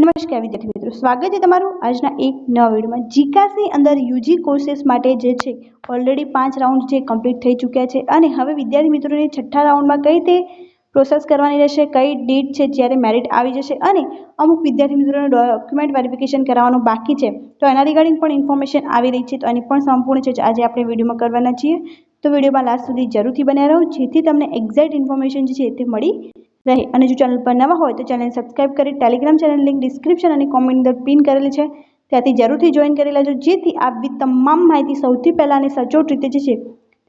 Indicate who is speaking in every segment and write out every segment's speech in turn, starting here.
Speaker 1: નમસ્કાર વિદ્યાર્થી મિત્રો, સ્વાગત છે તમારું આજના એક નવા વિડીયોમાં. જીકાસની અંદર યુજી કોર્સીસ માટે જે છે ઓલરેડી પાંચ રાઉન્ડ જે કમ્પ્લીટ થઈ ચૂક્યા છે અને હવે વિદ્યાર્થી મિત્રોને છઠ્ઠા રાઉન્ડમાં કઈ રીતે પ્રોસેસ કરવાની રહેશે, કઈ ડેટ છે, જ્યારે મેરિટ આવી જશે અને અમુક વિદ્યાર્થી મિત્રોને ડોક્યુમેન્ટ વેરિફિકેશન કરાવવાનું બાકી છે. તો એના રિગાર્ડિંગ પણ ઇન્ફોર્મેશન આવી રહી છે, તો એની પણ સંપૂર્ણ છે આજે આપણે વિડીયોમાં કરવાના છીએ. તો વિડીયોમાં લાસ્ટ સુધી જરૂરથી બન્યા રહો, જેથી તમને એક્ઝેક્ટ ઇન્ફોર્મેશન જે છે તે મળી રહે અને જો ચેનલ પર નવા હોય તો ચેનલને સબસ્ક્રાઈબ કરી ટેલિગ્રામ ચેનલ લિંક ડિસ્ક્રિપ્શન અને કોમેન્ટ અંદર પિન કરેલી છે. ત્યાંથી જરૂરથી જોઈન કરી લેજો, જેથી આવી તમામ માહિતી સૌથી પહેલાં અને સચોટ રીતે જે છે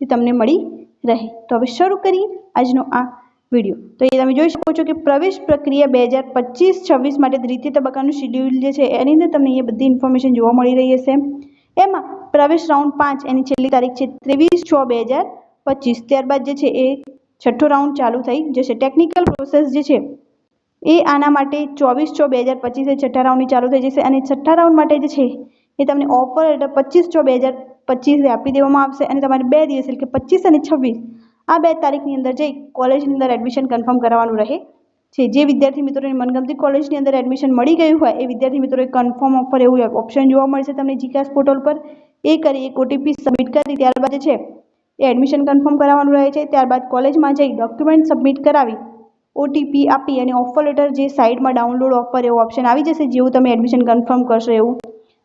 Speaker 1: તે તમને મળી રહે. તો હવે શરૂ કરીએ આજનો આ વીડિયો. તો એ તમે જોઈ શકો છો કે પ્રવેશ પ્રક્રિયા બે હજાર પચીસ છવ્વીસ માટે દ્વિતીય તબક્કાનું શિડ્યુલ જે છે એની અંદર તમને એ બધી ઇન્ફોર્મેશન જોવા મળી રહી હશે. એમાં પ્રવેશ રાઉન્ડ પાંચ એની છેલ્લી તારીખ છે ત્રેવીસ છ બે હજાર પચીસ. ત્યારબાદ જે છે એ છઠ્ઠો રાઉન્ડ ચાલુ થઈ જશે. ટેકનિકલ પ્રોસેસ જે છે, એ આના માટે ચોવીસ છ બે હજાર પચીસે છઠ્ઠા રાઉન્ડની ચાલુ થઈ જશે અને છઠ્ઠા રાઉન્ડ માટે જે છે, એ તમને ઓફર એટલે પચીસ છ બે હજાર પચીસે આપી દેવામાં આવશે અને તમારે બે દિવસ એટલે કે પચીસ અને છવ્વીસ આ બે તારીખની અંદર જઈ કોલેજની અંદર એડમિશન કન્ફર્મ કરવાનું રહે. છે જે વિદ્યાર્થી મિત્રોને મનગમતી કોલેજની અંદર એડમિશન મળી ગયું હોય, એ વિદ્યાર્થી મિત્રોએ કન્ફર્મ ઓફર એવું ઓપ્શન જોવા મળશે તમને જીકાસ પોર્ટલ પર. એ કરી, એક ઓટીપી સબમિટ કરી, ત્યારબાદ જે છે એ એડમિશન કન્ફર્મ કરાવવાનું રહે છે. ત્યારબાદ કોલેજમાં જઈ ડોક્યુમેન્ટ સબમિટ કરાવી ઓટીપી આપી અને ઓફર લેટર જે સાઇટમાં ડાઉનલોડ ઓફર એવો ઓપ્શન આવી જશે જેવું તમે એડમિશન કન્ફર્મ કરશો એવું.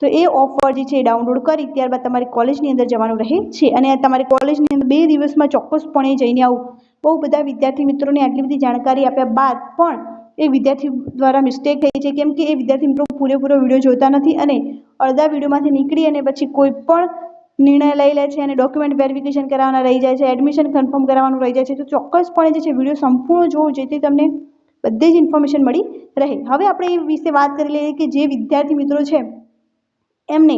Speaker 1: તો એ ઓફર જે છે ડાઉનલોડ કરી, ત્યારબાદ તમારી કોલેજની અંદર જવાનું રહે છે. અને તમારી કોલેજની અંદર બે દિવસમાં ચોક્કસપણે જઈને આવું. બહુ બધા વિદ્યાર્થી મિત્રોને આટલી બધી જાણકારી આપ્યા બાદ પણ એ વિદ્યાર્થી દ્વારા મિસ્ટેક થઈ છે. કેમ કે એ વિદ્યાર્થી મિત્રો પૂરેપૂરો વીડિયો જોતા નથી અને અડધા વિડીયોમાંથી નીકળી અને પછી કોઈ પણ નિર્ણય લઈ લે છે અને ડોક્યુમેન્ટ વેરિફિકેશન કરાવવાના રહી જાય છે એડમિશન કન્ફર્મ કરાવવાનું રહી જાય છે, તો ચોક્કસપણે જે છે વીડિયો સંપૂર્ણ જોવો જેથી તમને બધી જ ઇન્ફોર્મેશન મળી રહે. હવે આપણે એ વિશે વાત કરી લઈએ કે જે વિદ્યાર્થી મિત્રો છે, એમને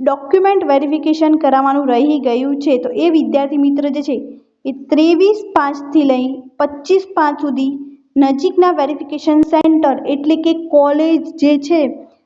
Speaker 1: ડોક્યુમેન્ટ વેરિફિકેશન કરાવવાનું રહી ગયું છે, તો એ વિદ્યાર્થી મિત્ર જે છે એ ત્રેવીસ પાંચથી લઈ પચીસ પાંચ સુધી નજીકના વેરિફિકેશન સેન્ટર એટલે કે કોલેજ જે છે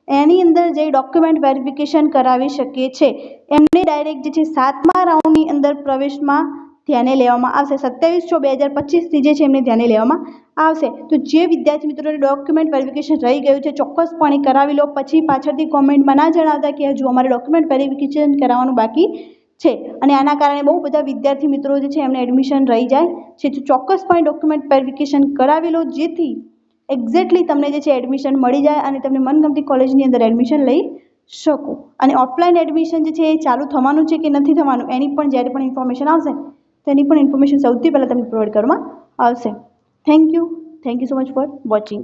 Speaker 1: એની અંદર જઈ ડોક્યુમેન્ટ વેરિફિકેશન કરાવી શકીએ છીએ, એમને ડાયરેક્ટ જે છે સાતમા રાઉન્ડની અંદર પ્રવેશમાં ધ્યાને લેવામાં આવશે. સત્યાવીસ છ બે હજાર પચીસથી જે છે એમને ધ્યાને લેવામાં આવશે. તો જે વિદ્યાર્થી મિત્રોને ડોક્યુમેન્ટ વેરિફિકેશન રહી ગયું છે, ચોક્કસપણે કરાવી લો. પછી પાછળથી કોમેન્ટમાં ના જણાવતા કે હજુ અમારે ડોક્યુમેન્ટ વેરિફિકેશન કરાવવાનું બાકી છે. અને આના કારણે બહુ બધા વિદ્યાર્થી મિત્રો જે છે એમને એડમિશન રહી જાય છે. ચોક્કસપણે ડોક્યુમેન્ટ વેરિફિકેશન કરાવી લો, જેથી એક્ઝેક્ટલી તમને જે છે એડમિશન મળી જાય અને તમને મનગમતી કોલેજની અંદર એડમિશન લઈ શકો. અને ઓફલાઈન એડમિશન જે છે એ ચાલુ થવાનું છે કે નથી થવાનું, એની પણ જ્યારે પણ ઇન્ફોર્મેશન આવશે, તેની પણ ઇન્ફોર્મેશન સૌથી પહેલાં તમને પ્રોવાઈડ કરવામાં આવશે. Thank you thank you so much for watching